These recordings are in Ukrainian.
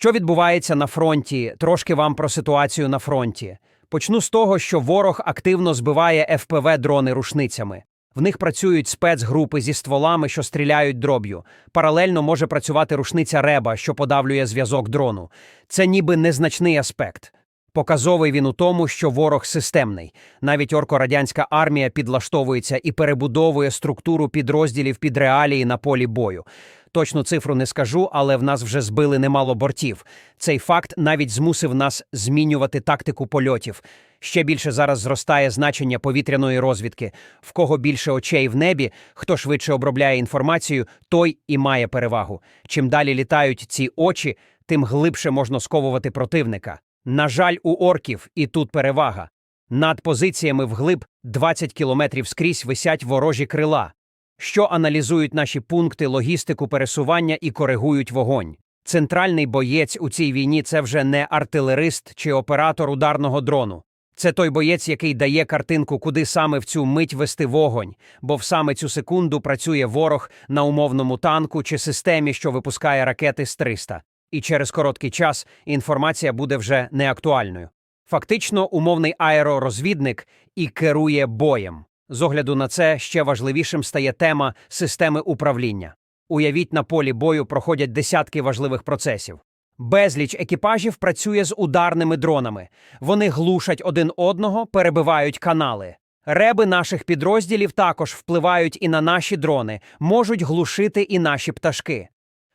Що відбувається на фронті? Трошки вам про ситуацію на фронті. Почну з того, що ворог активно збиває ФПВ дрони рушницями. В них працюють спецгрупи зі стволами, що стріляють дроб'ю. Паралельно може працювати рушниця реба, що подавлює зв'язок дрону. Це ніби незначний аспект. Показовий він у тому, що ворог системний. Навіть орко-радянська армія підлаштовується і перебудовує структуру підрозділів під реалії на полі бою. Точну цифру не скажу, але в нас вже збили немало бортів. Цей факт навіть змусив нас змінювати тактику польотів. Ще більше зараз зростає значення повітряної розвідки. В кого більше очей в небі, хто швидше обробляє інформацію, той і має перевагу. Чим далі літають ці очі, тим глибше можна сковувати противника. На жаль, у орків і тут перевага. Над позиціями вглиб 20 кілометрів скрізь висять ворожі крила, що аналізують наші пункти, логістику пересування і коригують вогонь. Центральний боєць у цій війні це вже не артилерист чи оператор ударного дрону. Це той боєць, який дає картинку, куди саме в цю мить вести вогонь, бо в саме цю секунду працює ворог на умовному танку чи системі, що випускає ракети з 300. І через короткий час інформація буде вже неактуальною. Фактично, умовний аеророзвідник і керує боєм. З огляду на це ще важливішим стає тема системи управління. Уявіть, на полі бою проходять десятки важливих процесів. Безліч екіпажів працює з ударними дронами. Вони глушать один одного, перебивають канали. Реби наших підрозділів також впливають і на наші дрони, можуть глушити і наші пташки.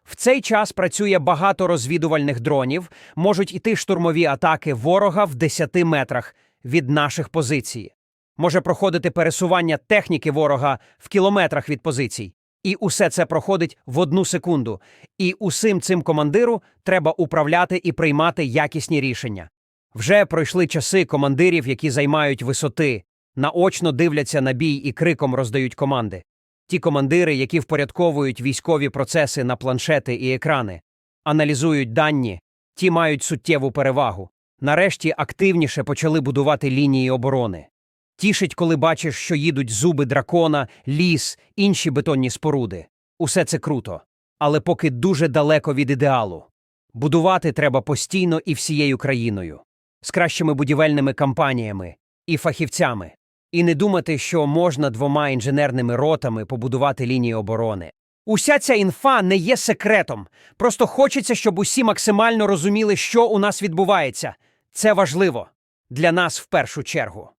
В цей час працює багато розвідувальних дронів, можуть іти штурмові атаки ворога в 10 метрах від наших позицій. Може проходити пересування техніки ворога в кілометрах від позицій. І усе це проходить в одну секунду. І усім цим командиру треба управляти і приймати якісні рішення. Вже пройшли часи командирів, які займають висоти, наочно дивляться на бій і криком роздають команди. Ті командири, які впорядковують військові процеси на планшети і екрани, аналізують дані, ті мають суттєву перевагу. Нарешті активніше почали будувати лінії оборони. Тішить, коли бачиш, що їдуть зуби дракона, ліс, інші бетонні споруди. Усе це круто, але поки дуже далеко від ідеалу. Будувати треба постійно і всією країною, з кращими будівельними кампаніями і фахівцями. І не думати, що можна двома інженерними ротами побудувати лінії оборони. Уся ця інфа не є секретом. Просто хочеться, щоб усі максимально розуміли, що у нас відбувається. Це важливо для нас в першу чергу.